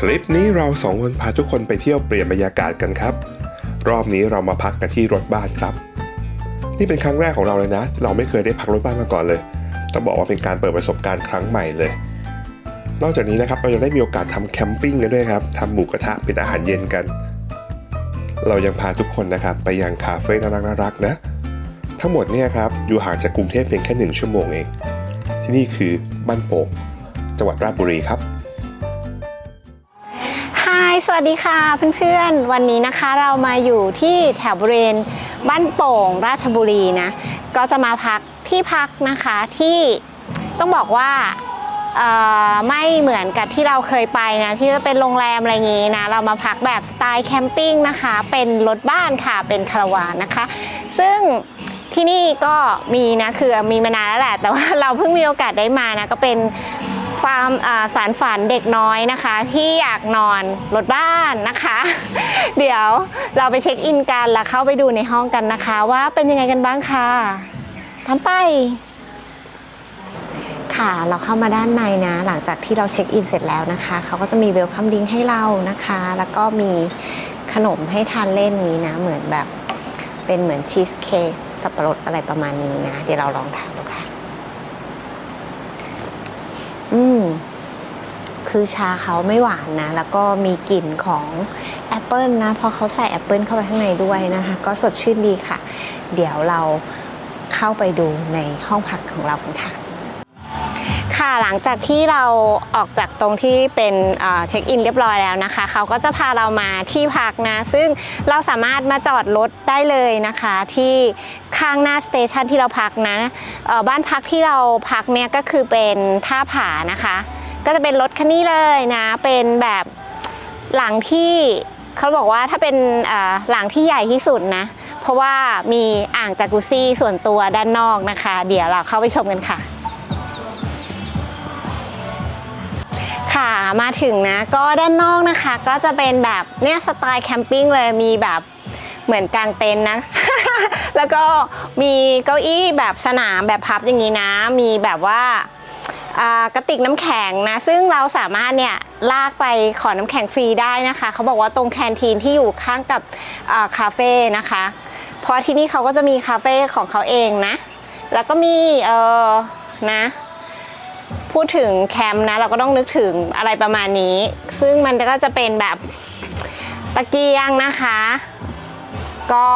คลิปนี้เราสองคนพาทุกคนไปเที่ยวเปลี่ยนบรรยากาศกันครับ รอบนี้เรามาพักกันที่รถบ้านครับ นี่เป็นครั้งแรกของเราเลยนะ เราไม่เคยได้พักรถบ้านมาก่อนเลยต้องบอกว่าเป็นการเปิดประสบการณ์ครั้งใหม่เลย นอกจากนี้นะครับเรายังได้มีโอกาสทำแคมปิ้งกันด้วยครับทำหมูกระทะเป็นอาหารเย็นกัน เรายังพาทุกคนนะครับไปยังคาเฟ่น่ารักน่ารักๆนะ ทั้งหมดเนี่ยครับอยู่ห่างจากกรุงเทพเพียงแค่หนึ่งชั่วโมงเอง ที่นี่คือบ้านโป่งจังหวัดราชบุรีครับ วัสดีค่ะเพื่อนๆ วันนี้นะคะเรามาอยู่ที่แถวบริเวณบ้านโป่งราชบุรีนะก็จะมาพักที่พักนะคะที่ต้องบอกว่าไม่เหมือนกับที่เราเคยไปนะที่เป็นโรงแรมอะไรอย่างงี้นะเรามาพักแบบสไตล์แคมปิ้งนะคะเป็นรถบ้านค่ะเป็นคาราวานนะคะ ซึ่งที่นี่ก็มีนะคือมีมานานแล้วแหละแต่ว่าเราเพิ่งมีโอกาสได้มานะก็เป็น ความาสารฝันเด็กน้อยนะคะ ที่อยากนอนรถบ้านนะคะ เดี๋ยวเราไปเช็คอินกันแล้วเข้าไปดูในห้องกันนะคะ ว่าเป็นยังไงกันบ้างค่ะทำไปค่ะเราเข้ามาด้านในนะ หลังจากที่เราเช็คอินเสร็จแล้วนะคะเขาก็จะมีเวลคัมดิ้งให้เรานะคะ แล้วก็มีขนมให้ทานเล่นนี้นะ เหมือนแบบเป็นเหมือนชีสเค้กสับปะรดอะไรประมาณนี้นะ เดี๋ยวเราลองทานดูค่ะ อืม คือชาเขาไม่หวานนะ แล้วก็มีกลิ่นของแอปเปิลนะ เพราะเขาใส่แอปเปิลเข้าไปข้างในด้วยนะคะ ก็สดชื่นดีค่ะ เดี๋ยวเราเข้าไปดูในห้องพักของเรากันค่ะค่ะหลังจากที่เราออกจากตรงที่เป็นเช็คอินเรียบร้อยแล้วนะคะ เขาก็จะพาเรามาที่พักนะ ซึ่งเราสามารถมาจอดรถได้เลยนะคะ ที่ข้างหน้าสเตชันที่เราพักนะบ้านพักที่เราพักเนี่ยก็คือเป็นท่าผานะคะ ก็จะเป็นรถคันนี้เลยนะ เป็นแบบหลังที่เขาบอกว่าถ้าเป็นหลังที่ใหญ่ที่สุดนะ เพราะว่ามีอ่างจากุซซี่ส่วนตัวด้านนอกนะคะ เดี๋ยวเราเข้าไปชมกันค่ะค่ะมาถึงนะก็ด้านนอกนะคะ ก็จะเป็นแบบเนี่ยสไตล์แคมปิ้งเลยมีแบบเหมือนกางเต็นท์นะ แล้วก็มีเก้าอี้แบบสนามแบบพับอย่างนี้นะ มีแบบว่า กระติกน้ำแข็งนะ ซึ่งเราสามารถเนี่ยลากไปขอน้ำแข็งฟรีได้นะคะ เขาบอกว่าตรงแคนทีนที่อยู่ข้างกับคาเฟ่นะคะ เพราะที่นี่เขาก็จะมีคาเฟ่ของเขาเองนะ แล้วก็มีเออนะ พูดถึงแคมป์นะ เราก็ต้องนึกถึงอะไรประมาณนี้ ซึ่งมันก็จะเป็นแบบตะเกียงนะคะ ก็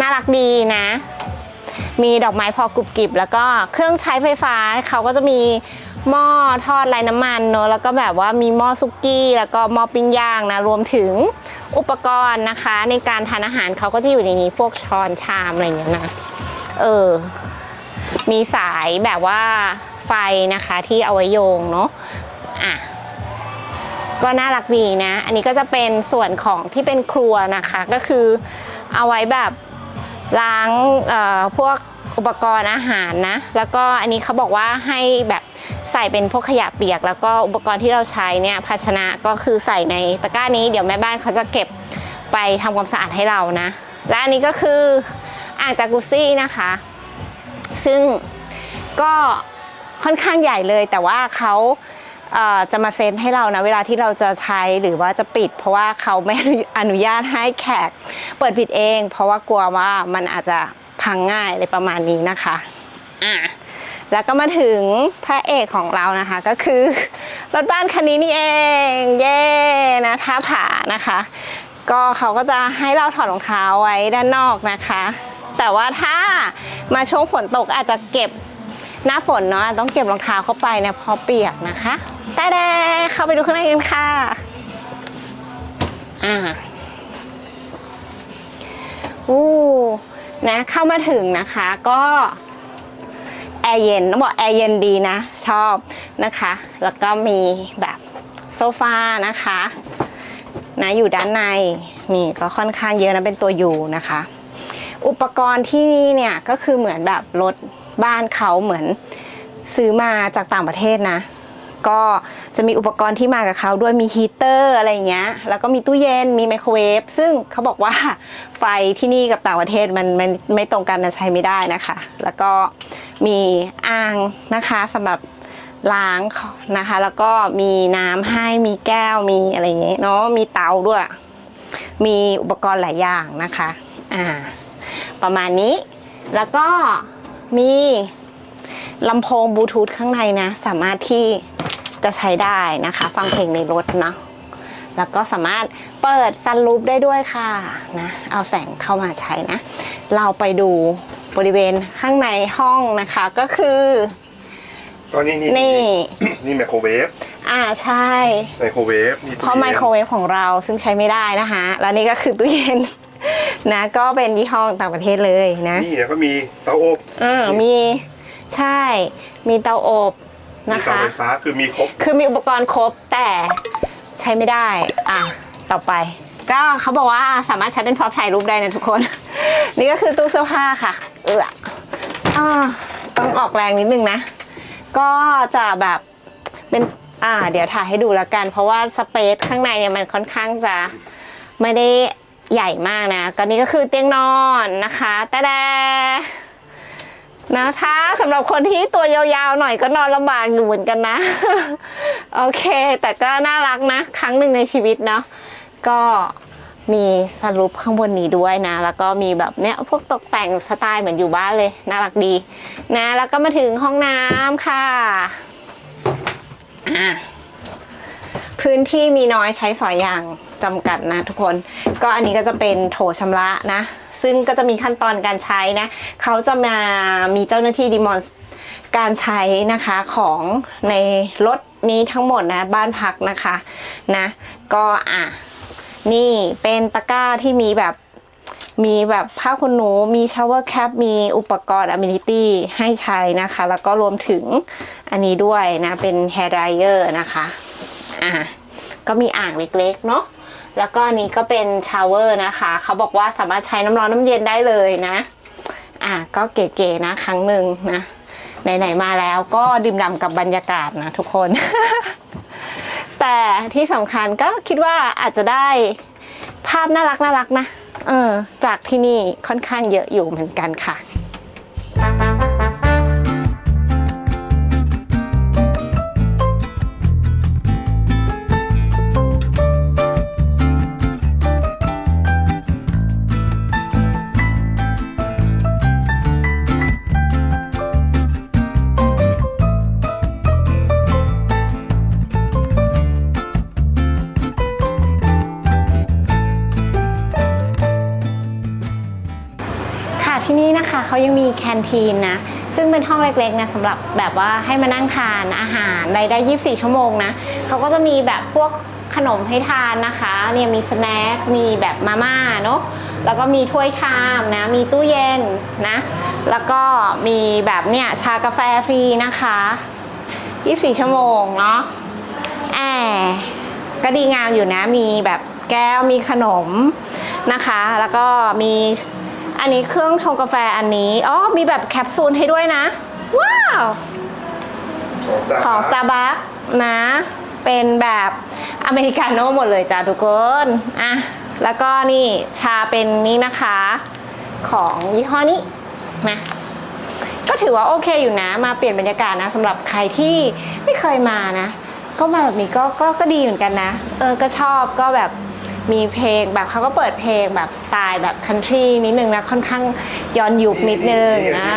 น่ารักดีนะ มีดอกไม้พอกรุบกริบแล้วก็เครื่องใช้ไฟฟ้าเขาก็จะมีหม้อทอดไร้น้ำมันเนอะแล้วก็แบบว่ามีหม้อซุกี้แล้วก็หม้อปิ้งย่างนะรวมถึงอุปกรณ์นะคะ ในการทานอาหารเขาก็จะอยู่ในนี้พวกช้อนชามอะไรอย่างเงี้ยนะเออมีสายแบบว่าไฟนะคะที่เอาไว้โยงเนาะอะก็น่ารักดีนะ อันนี้ก็จะเป็นส่วนของที่เป็นครัวนะคะ ก็คือเอาไว้แบบ ล้างพวกอุปกรณ์อาหารนะ แล้วก็อันนี้เขาบอกว่าให้แบบใส่เป็นพวกขยะเปียก แล้วก็อุปกรณ์ที่เราใช้เนี่ยภาชนะก็คือใส่ในตะกร้านี้เดี๋ยวแม่บ้านเขาจะเก็บไปทำความสะอาดให้เรานะ และอันนี้ก็คืออ่างจากุซี่นะคะ ซึ่งก็ค่อนข้างใหญ่เลยแต่ว่าเขา จะมาเซ็นให้เรานะเวลาที่เราจะใช้หรือว่าจะปิด เพราะว่าเขาไม่อนุญาตให้แขกเปิดปิดเอง เพราะว่ากลัวว่ามันอาจจะพังง่ายอะไรประมาณนี้นะคะอะแล้วก็มาถึงพระเอกของเรานะคะก็คือรถบ้านคันนี้นี่เองเย้นะท่าผานะคะ ก็เขาก็จะให้เราถอดรองเท้าไว้ด้านนอกนะคะ แต่ว่าถ้ามาช่วงฝนตกอาจจะเก็บ หน้าฝนเนาะต้องเก็บรองเท้าเข้าไปนะเพราะเปียกนะคะแต่แดเข้าไปดูข้างในกันค่ะอ่าอู้นะเข้ามาถึงนะคะก็แอร์เย็นต้องบอกแอร์เย็นดีนะ ชอบนะคะ แล้วก็มีแบบโซฟานะคะนะอยู่ด้านในนี่ก็ค่อนข้างเยอะนะเป็นตัวอยู่นะคะ อุปกรณ์ที่นี่เนี่ยก็คือเหมือนแบบรถ บ้านเขาเหมือนซื้อมาจากต่างประเทศนะ ก็จะมีอุปกรณ์ที่มากับเขาด้วยมีฮีเตอร์อะไรอย่างเงี้ย แล้วก็มีตู้เย็นมีไมโครเวฟซึ่งเขาบอกว่าไฟที่นี่กับต่างประเทศมันมันไม่ตรงกันนะใช้ไม่ได้นะคะ แล้วก็มีอ่างนะคะสำหรับล้างนะคะ แล้วก็มีน้ำให้มีแก้วมีอะไรเงี้ยเนาะมีเตาด้วย มีอุปกรณ์หลายอย่างนะคะอ่าประมาณนี้แล้วก็ มีลำโพงบลูทูธข้างในนะ สามารถที่จะใช้ได้นะคะ ฟังเพลงในรถเนาะแล้วก็สามารถเปิดซันรูฟได้ด้วยค่ะนะเอาแสงเข้ามาใช้นะ เราไปดูบริเวณข้างในห้องนะคะก็คือก็นี่นี่นี่นี่ไมโครเวฟอ่าใช่ไมโครเวฟนี่เพราะไมโครเวฟของเราซึ่งใช้ไม่ได้นะคะ แล้วนี่ก็คือตู้เย็น นะก็เป็นยี่ห้อต่างประเทศเลยนะนี่แล้วก็มีเตาอบอ่ามีใช่มีเตาอบมีนะเตาคะไฟฟ้าคือมีครบคือมีอุปกรณ์ครบแต่ใช้ไม่ได้อะต่อไป ก็เขาบอกว่าสามารถใช้เป็นพร็อพถ่ายรูปได้นะทุกคน นี่ก็คือตู้เสื้อผ้าค่ะ เอออ่าต้องออกแรงนิดนึงนะ ก็จะแบบเป็นอ่าเดี๋ยวถ่ายให้ดูแล้วกัน เพราะว่าสเปซข้างในเนี่ยมันค่อนข้างจะไม่ได้ ใหญ่มากนะ ก็นี่ก็คือเตียงนอนนะคะแต่แดนะคะสำหรับคนที่ตัวยาวๆหน่อยก็นอนลำบากอยู่เหมือนกันนะ โอเค แต่ก็น่ารักนะ ครั้งหนึ่งในชีวิตเนาะก็มีสรุปข้างบนนี้ด้วยนะ แล้วก็มีแบบเนี้ยพวกตกแต่งสไตล์เหมือนอยู่บ้านเลย น่ารักดี นะ แล้วก็มาถึงห้องน้ำค่ะอะ พื้นที่มีน้อยใช้สอยอย่างจำกัดนะทุกคน ก็อันนี้ก็จะเป็นโถชำระนะ ซึ่งก็จะมีขั้นตอนการใช้นะ เขาจะมามีเจ้าหน้าที่ดีมอนการใช้นะคะของในรถนี้ทั้งหมดนะบ้านพักนะคะนะก็อะนี่เป็นตะกร้าที่มีแบบมีแบบผ้าขนหนู มีชาวเวอร์แคป มีอุปกรณ์อ m มินิตี้ให้ใช้นะคะ แล้วก็รวมถึงอันนี้ด้วยนะ เป็น hair dryer นะคะ อะก็มีอ่างเล็กๆเนาะแล้วก็อันนี้ก็เป็นชาวเวอร์นะคะ เขาบอกว่าสามารถใช้น้ำร้อนน้ำเย็นได้เลยนะ อะก็เก๋ๆนะครั้งหนึ่งนะไหนๆมาแล้วก็ดื่มด่ำกับบรรยากาศนะทุกคน แต่ที่สำคัญก็คิดว่าอาจจะได้ภาพน่ารักน่ารักนะ เออ จากที่นี่ค่อนข้างเยอะอยู่เหมือนกันค่ะ นะคะเขายังมีแคนทีนนะ ซึ่งเป็นห้องเล็กๆนะสำหรับแบบว่าให้มานั่งทานอาหารรายได้ 24 ชั่วโมงนะเขาก็จะมีแบบพวกขนมให้ทานนะคะเนี่ยมีสแน็ค มีแบบมาม่าเนาะ แล้วก็มีถ้วยชามนะ มีตู้เย็นนะ แล้วก็มีแบบเนี่ยชากาแฟฟรีนะคะ 24 ชั่วโมงเนาะแอร์ก็ดีงามอยู่นะ มีแบบแก้ว มีขนมนะคะ แล้วก็มี อันนี้เครื่องชงกาแฟอันนี้ อ๋อ มีแบบแคปซูลให้ด้วยนะ ว้าว ของ Starbucks นะ เป็นแบบอเมริกาโน่หมดเลยจ้าทุกคน อะ แล้วก็นี่ชาเป็นนี้นะคะ ของยี่ห้อนี้นะก็ถือว่าโอเคอยู่นะ มาเปลี่ยนบรรยากาศนะสำหรับใครที่ไม่เคยมานะ ก็มาแบบนี้ก็ก็ก็ดีเหมือนกันนะ เออก็ชอบก็แบบ มีเพลงแบบเขาก็เปิดเพลงแบบสไตล์แบบคันทรีนิดนึงนะ ค่อนข้างย้อนยุคนิดนึงนะ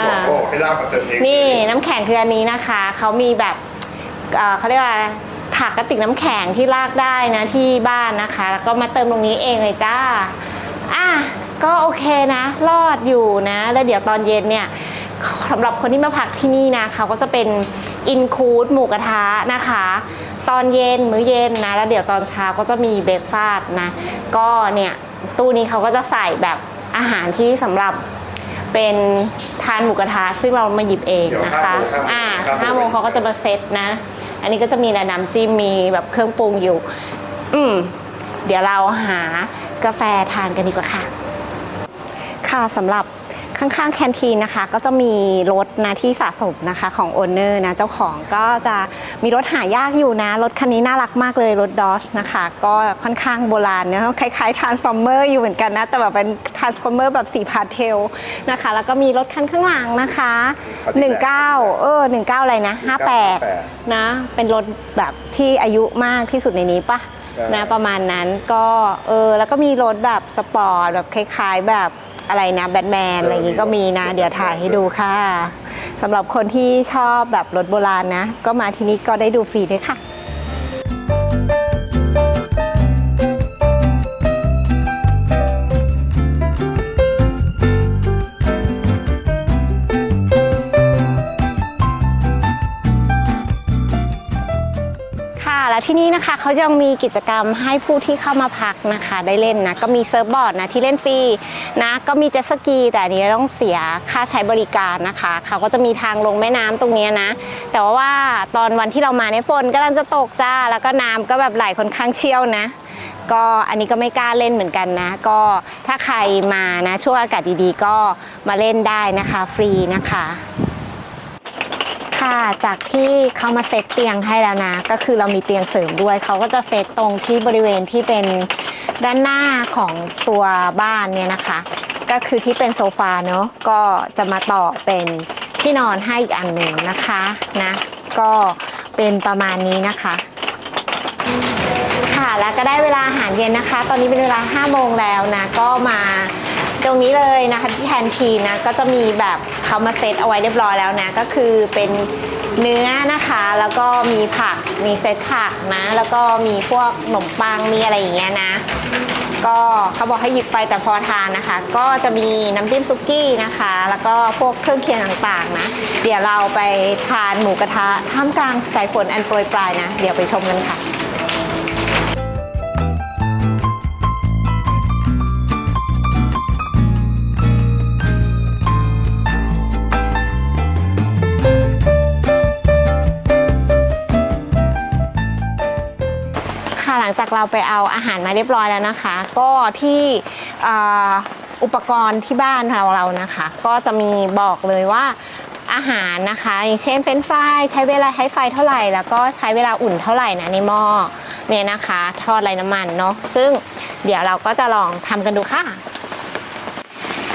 ให้ลากมาเติมเองนี่น้ำแข็งคืออันนี้นะคะเขามีแบบเอ่อเขาเรียกว่าถักกระติกน้ำแข็งที่ลากได้นะที่บ้านนะคะ แล้วก็มาเติมตรงนี้เองเลยจ้าอะก็โอเคนะรอดอยู่นะ แล้วเดี๋ยวตอนเย็นเนี่ยสำหรับคนที่มาพักที่นี่นะเขาก็จะเป็นอินคูดหมูกระทะนะคะ ตอนเย็นมื้อเย็นนะ แล้วเดี๋ยวตอนเช้าก็จะมีเบรกฟาสต์นะ ก็เนี่ยตู้นี้เขาก็จะใส่แบบอาหารที่สำหรับเป็นทานหมูกระทะซึ่งเรามาหยิบเองนะคะ อ่าห้าโมงเขาก็จะมาเซตนะ อันนี้ก็จะมีน้ำจิ้มมีแบบเครื่องปรุงอยู่ อืมเดี๋ยวเราหากาแฟทานกันดีกว่าค่ะ ค่ะสำหรับ ข้างๆแคนทีนนะคะ ก็จะมีรถนะที่สะสมนะคะของโอนเนอร์นะเจ้าของก็จะมีรถหายากอยู่นะ รถคันนี้น่ารักมากเลยรถดอชนะคะ ก็ค่อนข้างโบราณเนะคล้ายๆทรานส์ฟอร์เมอร์อยู่เหมือนกันนะ แต่แบบเป็นทรานส์ฟอร์เมอร์แบบสีพาสเทลนะคะ แล้วก็มีรถคันข้างหลังนะคะ 19 เออ 19 อะไรนะ 58 นะ เป็นรถแบบที่อายุมากที่สุดในนี้ปะใช่นะประมาณนั้นก็เออแล้วก็มีรถแบบสปอร์ตแบบคล้ายๆแบบ อะไรนะแบทแมนอะไรอย่างงี้ก็มีนะ เดี๋ยวถ่ายให้ดูค่ะสำหรับคนที่ชอบแบบรถโบราณนะ ก็มาที่นี่ก็ได้ดูฟรีด้วยค่ะ ที่นี่นะคะเขายังมีกิจกรรมให้ผู้ที่เข้ามาพักนะคะ ได้เล่นนะก็มีเซิร์ฟบอร์ดนะที่เล่นฟรีนะก็มีเจ็ตสกีแต่อันนี้ต้องเสียค่าใช้บริการนะคะเขาก็จะมีทางลงแม่น้ำตรงนี้นะ แต่ว่าวาตอนวันที่เรามาในยฝนกำลังจะตกจ้า แล้วก็น้ำก็แบบไหลค่อนข้างเชี่ยวนะก็อันนี้ก็ไม่กล้าเล่นเหมือนกันนะ ก็ถ้าใครมานะช่วงอากาศดีๆ ก็มาเล่นได้นะคะ ฟรีนะคะ ค่ะ จากที่เขามาเซตเตียงให้แล้วนะ ก็คือเรามีเตียงเสริมด้วย เขาก็จะเซตตรงที่บริเวณที่เป็นด้านหน้าของตัวบ้านเนี่ยนะคะ ก็คือที่เป็นโซฟาเนอะก็จะมาต่อเป็นที่นอนให้อีกอันหนึ่งนะคะนะก็เป็นประมาณนี้นะคะ ค่ะแล้วก็ได้เวลาอาหารเย็นนะคะ ตอนนี้เป็นเวลา5โมงแล้วนะก็มา รงนี้เลยนะคะที่แทนทีนะก็จะมีแบบเขามาเซตเอาไว้เรียบร้อยแล้วนะ ก็คือเป็นเนื้อนะคะ แล้วก็มีผักมีเซตผักนะ แล้วก็มีพวกขนมปังมีอะไรอย่างเงี้ยนะ ก็เขาบอกให้หยิบไปแต่พอทานนะคะ ก็จะมีน้ำจิ้มซุกี้นะคะ แล้วก็พวกเครื่องเคียงต่างๆนะ เดี๋ยวเราไปทานหมูกระทะท่ามกลางสายฝนอันโปรยปลายนะ เดี๋ยวไปชมกันค่ะ งจากเราไปเอาอาหารมาเรียบร้อยแล้วนะคะ ก็ที่อ,อุปกรณ์ที่บ้านเราเรานะคะ ก็จะมีบอกเลยว่าอาหารนะคะ อย่างเช่นเฟรนฟรายใช้เวลาให้ไฟเท่าไหร่ แล้วก็ใช้เวลาอุ่นเท่าไหร่นะในหม้อเนี่ยนะคะ ทอดไร้น้ำมันเนาะซึ่งเดี๋ยวเราก็จะลองทำกันดูค่ะ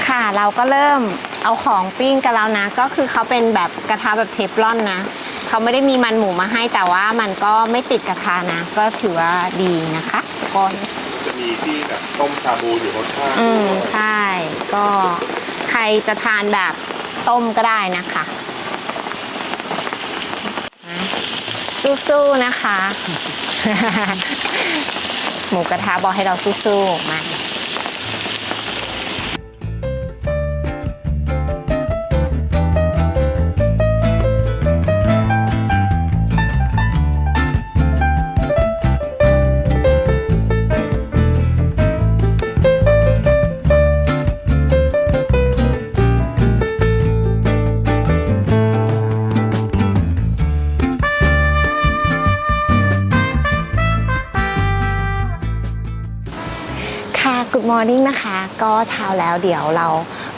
ค่ะเราก็เริ่มเอาของปิ้งกันแล้วนะ ก็คือเขาเป็นแบบกระทะแบบเทฟลอนนะ เขาไม่ได้มีมันหมูมาให้แต่ว่ามันก็ไม่ติดกระทะนะ ก็ถือว่าดีนะคะทุกคนจะมีที่แบบต้มชาบูอยู่รสชาติอืมใช่ ก็ใครจะทานแบบต้มก็ได้นะคะนะสู้ๆนะคะ หมูกระทะบอกให้เราสู้ๆมา เช้าแล้วเดี๋ยวเรา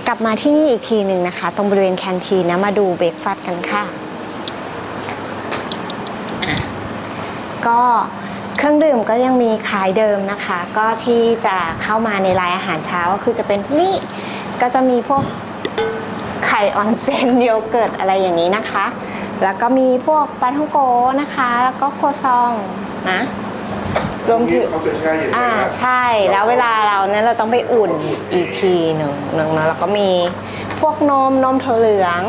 กลับมาที่นี่อีกทีหนึ่งนะคะ ตรงบริเวณแคนทีนนะมาดูเบรกฟาสต์กันค่ะอะ ก็เครื่องดื่มก็ยังมีขายเดิมนะคะ ก็ที่จะเข้ามาในรายอาหารเช้าก็คือจะเป็นนี่ก็จะมีพวกไข่ออนเซนโยเกิร์ตอะไรอย่างนี้นะคะ แล้วก็มีพวกปลาท่องโกนะคะ แล้วก็โครัวซองนะรวมถึงเขาจะแช่เย็นอ่าไว้นะใช่ แล้วเวลาเราเนี่ยเราต้องไปอุ่น อีกทีหนึ่งหนึ่งนะแล้วก็มีพวกนมนมถั่วเหลือง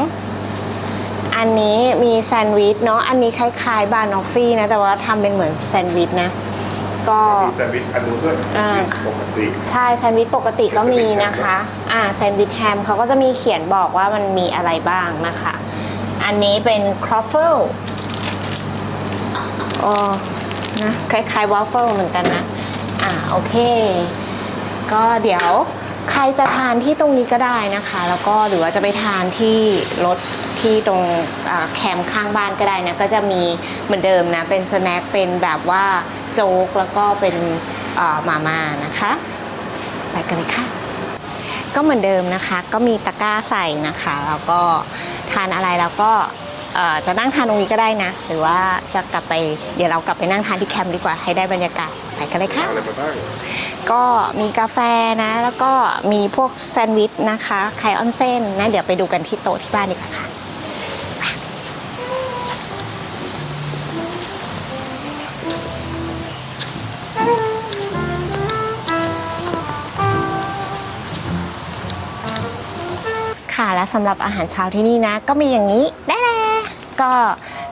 อันนี้มีแซนด์วิชเนาะอันนี้คล้ายๆบานอฟฟี่นะ แต่ว่าทำเป็นเหมือนแซนด์วิชนะ ก็มีแซนด์วิชอันนู้นด้วยอ่าปกติใช่แซนด์วิชปกติก็มีนะคะ อ่าแซนด์วิชแฮมเขาก็จะมีเขียนบอกว่ามันมีอะไรบ้างนะคะ อันนี้เป็นครอฟเฟิลอ๋อนะคล้ายๆวอฟเฟิลเหมือนกันนะ อ่าโอเค ก็เดี๋ยว ใครจะทานที่ตรงนี้ก็ได้นะคะ แล้วก็หรือว่าจะไปทานที่รถที่ตรงแคมป์ข้างบ้านก็ได้นะก็จะมีเหมือนเดิมนะ เป็นสแน็คเป็นแบบว่าโจ๊กแล้วก็เป็นมาม่านะคะ ไปกันเลยค่ะ ก็เหมือนเดิมนะคะ ก็มีตะกร้าใส่นะคะ แล้วก็ทานอะไรแล้วก็จะนั่งทานตรงนี้ก็ได้นะ หรือว่าจะกลับไปเดี๋ยวเรากลับไปนั่งทานที่แคมป์ดีกว่าให้ได้บรรยากาศ ไปกันเลยค่ะ อะไรมาบ้างก็มีกาแฟนะ แล้วก็มีพวกแซนด์วิชนะคะไข่ออนเส้นนะ เดี๋ยวไปดูกันที่โต๊ะที่บ้านดีกว่าค่ะ ค่ะและสำหรับอาหารเช้าที่นี่นะ ก็มีอย่างนี้ได้แลก็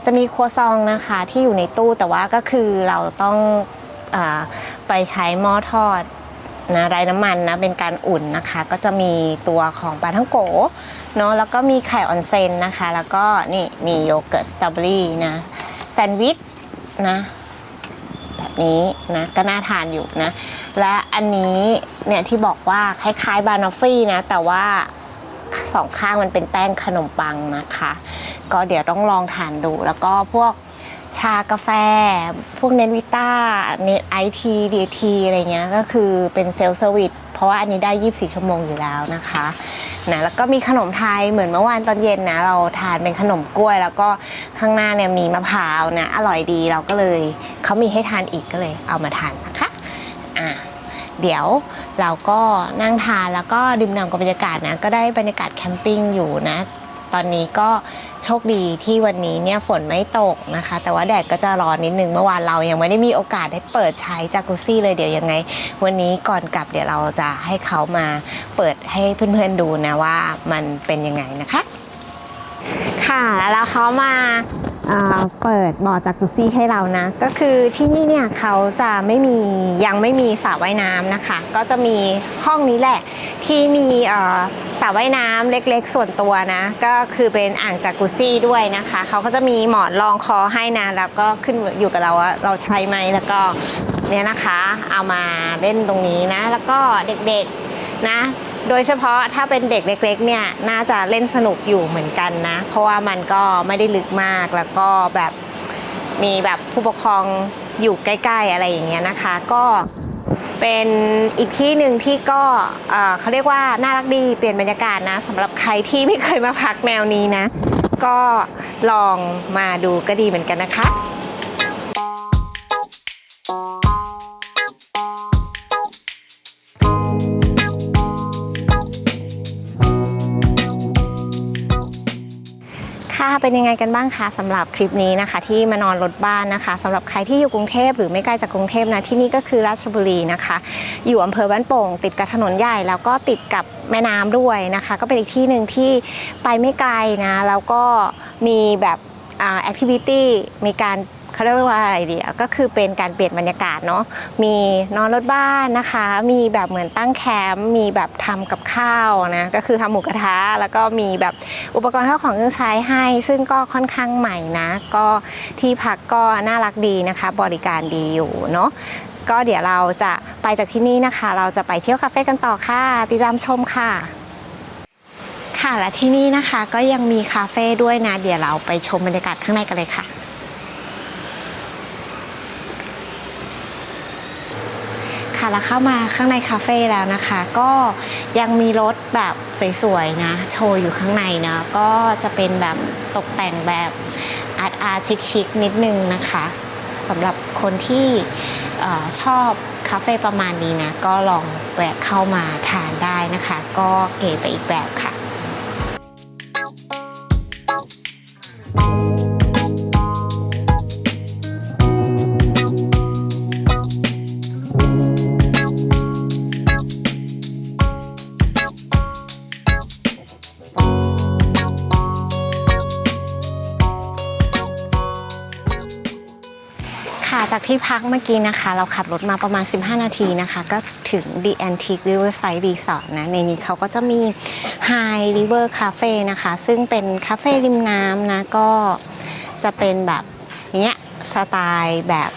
จะมีครัวซองนะคะที่อยู่ในตู้แต่ว่าก็คือเราต้องอา ไปใช้หม้อทอดนะไร้น้ำมันนะเป็นการอุ่นนะคะ ก็จะมีตัวของปลาท่องโกเนาะแล้วก็มีไข่ออนเซนนะคะ แล้วก็นี่มีโยเกิร์ตสตรอเบอรี่นะแซนด์วิชนะแบบนี้นะก็น่าทานอยู่นะ และอันนี้เนี่ยที่บอกว่าคล้ายๆบานอฟฟี่นะ แต่ว่าสองข้างมันเป็นแป้งขนมปังนะคะ ก็เดี๋ยวต้องลองทานดูแล้วก็พวก ชากาแฟ พวกเนนวิต้าเนตไอทีดีทีอะไรเงี้ยก็คือเป็นเซลล์เซอร์วิสเพราะว่าอันนี้ได้ 24 ชั่วโมงอยู่แล้วนะคะนะแล้วก็มีขนมไทยเหมือนเมื่อวานตอนเย็นนะ เราทานเป็นขนมกล้วย แล้วก็ข้างหน้าเนี่ยมีมะพร้าวนะอร่อยดีเราก็เลยเขามีให้ทานอีกก็เลยเอามาทานนะคะอะเดี๋ยวเราก็นั่งทานแล้วก็ดื่มด่ำกับบรรยากาศนะก็ได้บรรยากาศแคมปิ้งอยู่นะ ตอนนี้ก็โชคดีที่วันนี้เนี่ยฝนไม่ตกนะคะ แต่ว่าแดดก็จะร้อนนิดนึงเมื่อวานเรายังไม่ได้มีโอกาสได้เปิดใช้จากุซี่เลยเดี๋ยวยังไง วันนี้ก่อนกลับเดี๋ยวเราจะให้เขามาเปิดให้เพื่อนๆดูนะว่ามันเป็นยังไงนะคะ ค่ะแล้วเขามา เปิดบ่อจากุซี่ให้เรานะ ก็คือที่นี่เนี่ยเขาจะไม่มียังไม่มีสระว่ายน้ำนะคะ ก็จะมีห้องนี้แหละที่มีสระว่ายน้ำเล็กๆ ส่วนตัวนะ ก็คือเป็นอ่างจากกุซี่ด้วยนะคะเขาก็จะมีหมอนรองคอให้นะแล้วก็ขึ้นอยู่กับเราว่าเราใช้ไหมแล้วก็เนี่ยนะคะ เอามาเล่นตรงนี้นะ แล้วก็เด็กๆนะ โดยเฉพาะถ้าเป็นเด็กเล็กๆเนี่ยน่าจะเล่นสนุกอยู่เหมือนกันนะ เพราะว่ามันก็ไม่ได้ลึกมากแล้วก็แบบมีแบบผู้ปกครองอยู่ใกล้ ๆ อะไรอย่างเงี้ยนะคะ ก็เป็นอีกที่หนึ่งที่ก็เขาเรียกว่าน่ารักดีเปลี่ยนบรรยากาศนะสำหรับใครที่ไม่เคยมาพักแนวนี้นะ ก็ลองมาดูก็ดีเหมือนกันนะคะ เป็นยังไงกันบ้างคะสำหรับคลิปนี้นะคะ ที่มานอนรถบ้านนะคะสำหรับใครที่อยู่กรุงเทพหรือไม่ไกลจากกรุงเทพนะที่นี่ก็คือราชบุรีนะคะ อยู่อำเภอบ้านโป่ง ติดกับถนนใหญ่ แล้วก็ติดกับแม่น้ำด้วยนะคะ ก็เป็นอีกที่หนึ่งที่ไปไม่ไกลนะ แล้วก็มีแบบแอคทิวิตี้มีการ เขาเรียกว่าอะไรดีอะก็คือเป็นการเปลี่ยนบรรยากาศเนาะมีนอนรถบ้านนะคะ มีแบบเหมือนตั้งแคมป์มีแบบทำกับข้าวนะก็คือทำหมูกระทะแล้วก็มีแบบอุปกรณ์ข้าของเครื่องใช้ให้ ซึ่งก็ค่อนข้างใหม่นะ ก็ที่พักก็น่ารักดีนะคะ บริการดีอยู่เนาะก็เดี๋ยวเราจะไปจากที่นี่นะคะ เราจะไปเที่ยวคาเฟ่กันต่อค่ะ ติดตามชมค่ะ ค่ะและที่นี่นะคะก็ยังมีคาเฟ่ด้วยนะ เดี๋ยวเราไปชมบรรยากาศข้างในกันเลยค่ะ ค่ะแล้วเข้ามาข้างในคาเฟ่แล้วนะคะ ก็ยังมีรถแบบสวยๆนะ โชว์อยู่ข้างในนะก็จะเป็นแบบตกแต่งแบบอาร์ตอาร์ชิคๆนิดนึงนะคะสำหรับคนที่ชอบคาเฟ่ประมาณนี้นะ ก็ลองแวะเข้ามาทานได้นะคะ ก็เก๋ไปอีกแบบค่ะ พักเมื่อกี้นะคะ เราขับรถมาประมาณ 15 นาทีนะคะ ก็ถึง The Antique Riverside Resort นะ ในนี้เขาก็จะมี High River Cafe นะคะ ซึ่งเป็นคาเฟ่ริมน้ำนะ ก็จะเป็นแบบอย่างเงี้ยสไตล์แบบ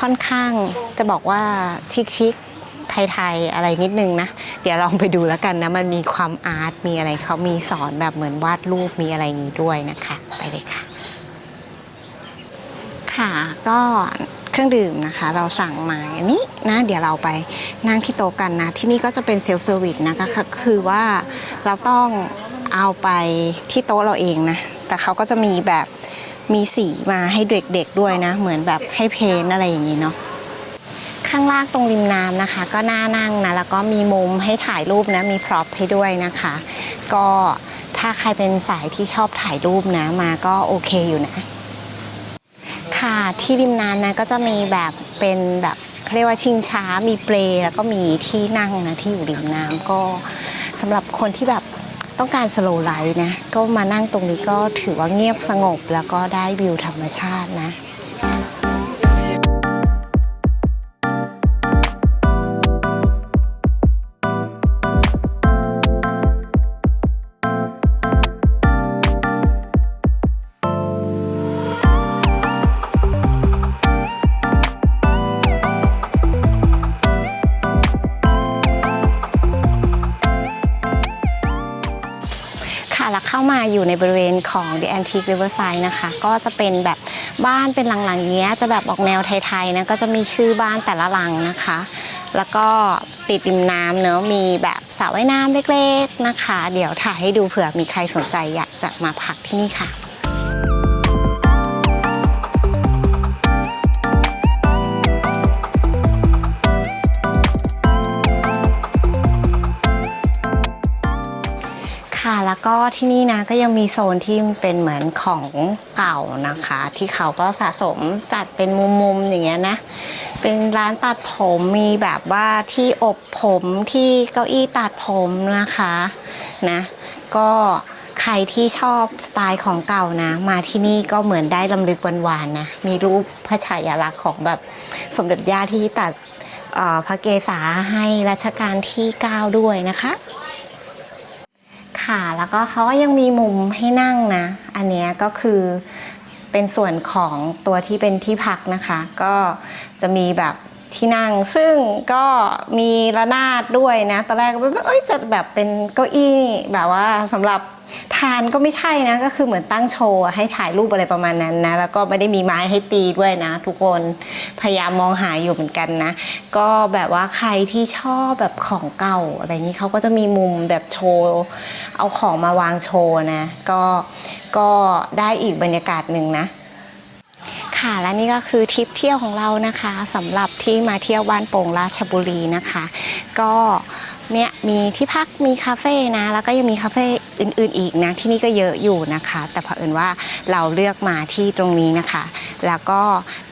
ค่อนข้างจะบอกว่าชิคๆไทยๆอะไรนิดนึงนะ เดี๋ยวลองไปดูแล้วกันนะ มันมีความอาร์ตมีอะไรเขามีสอนแบบเหมือนวาดรูปมีอะไรอย่างนี้ด้วยนะคะ ไปเลยค่ะค่ะก็ เครื่องดื่มนะคะ เราสั่งมาอันนี้นะเดี๋ยวเราไปนั่งที่โต๊ะกันนะ ที่นี่ก็จะเป็นเซลฟ์เซอร์วิสนะก็คือว่าเราต้องเอาไปที่โต๊ะเราเองนะ แต่เขาก็จะมีแบบมีสีมาให้เด็กๆด้วยนะ เหมือนแบบให้เพนอะไรอย่างนี้เนาะข้างล่างตรงริมน้ำนะคะ ก็น่านั่งนะแล้วก็มีมุมให้ถ่ายรูปนะมีพร็อพให้ด้วยนะคะ ก็ถ้าใครเป็นสายที่ชอบถ่ายรูปนะมาก็โอเคอยู่นะ ค่ะที่ริมน้ำนะก็จะมีแบบเป็นแบบเรียกว่าชิงช้ามีเปลแล้วก็มีที่นั่งนะที่อยู่ริมน้ำก็สำหรับคนที่แบบต้องการสโลไลท์นะก็มานั่งตรงนี้ก็ถือว่าเงียบสงบแล้วก็ได้วิวธรรมชาตินะ เข้ามาอยู่ในบริเวณของ The Antique Riverside นะคะ ก็จะเป็นแบบบ้านเป็นหลังๆอย่างเงี้ยจะแบบออกแนวไทยๆนะก็จะมีชื่อบ้านแต่ละหลังนะคะ แล้วก็ติดริมน้ำเนอะมีแบบสระว่ายน้ำเล็กๆนะคะ เดี๋ยวถ่ายให้ดูเผื่อมีใครสนใจอยากจะมาพักที่นี่ค่ะ ค่ะ แล้วก็ที่นี่นะก็ยังมีโซนที่เป็นเหมือนของเก่านะคะ ที่เขาก็สะสมจัดเป็นมุมๆอย่างเงี้ยนะ เป็นร้านตัดผมมีแบบว่าที่อบผมที่เก้าอี้ตัดผมนะคะนะก็ใครที่ชอบสไตล์ของเก่านะ มาที่นี่ก็เหมือนได้ลำลึกวันวานๆนะ มีรูปพระฉายาลักษณ์ของแบบสมเด็จย่าที่ตัดพระเกศาให้รัชกาลที่ 9 ด้วยนะคะ ค่ะ แล้วก็เขาก็ยังมีมุมให้นั่งนะ อันนี้ก็คือเป็นส่วนของตัวที่เป็นที่พักนะคะ ก็จะมีแบบที่นั่ง ซึ่งก็มีระนาดด้วยนะ ตอนแรกก็แบบเอ้ยจะแบบเป็นเก้าอี้แบบว่าสำหรับ ทานก็ไม่ใช่นะ ก็คือเหมือนตั้งโชว์ให้ถ่ายรูปอะไรประมาณนั้นนะ แล้วก็ไม่ได้มีไม้ให้ตีด้วยนะ ทุกคนพยายามมองหาอยู่เหมือนกันนะ ก็แบบว่าใครที่ชอบแบบของเก่าอะไรนี้เขาก็จะมีมุมแบบโชว์ เอาของมาวางโชว์นะ ก็ก็ได้อีกบรรยากาศหนึ่งนะค่ะและนี่ก็คือทริปเที่ยวของเรานะคะสำหรับที่มาเที่ยวบ้านโป่งราชบุรีนะคะ ก็ เนี่ยมีที่พักมีคาเฟ่นะ แล้วก็ยังมีคาเฟ่อื่นๆอีกนะ ที่นี่ก็เยอะอยู่นะคะ แต่เผอิญว่าเราเลือกมาที่ตรงนี้นะคะ แล้วก็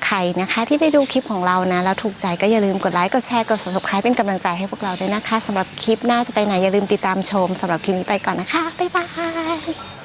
ใครนะคะที่ได้ดูคลิปของเรานะ แล้วถูกใจก็อย่าลืมกดไลค์ กดแชร์ กด subscribe เป็นกำลังใจให้พวกเราด้วยนะคะสำหรับคลิปหน้าจะไปไหนอย่าลืมติดตามชมสำหรับคลิปนี้ไปก่อนนะคะ บ๊ายบาย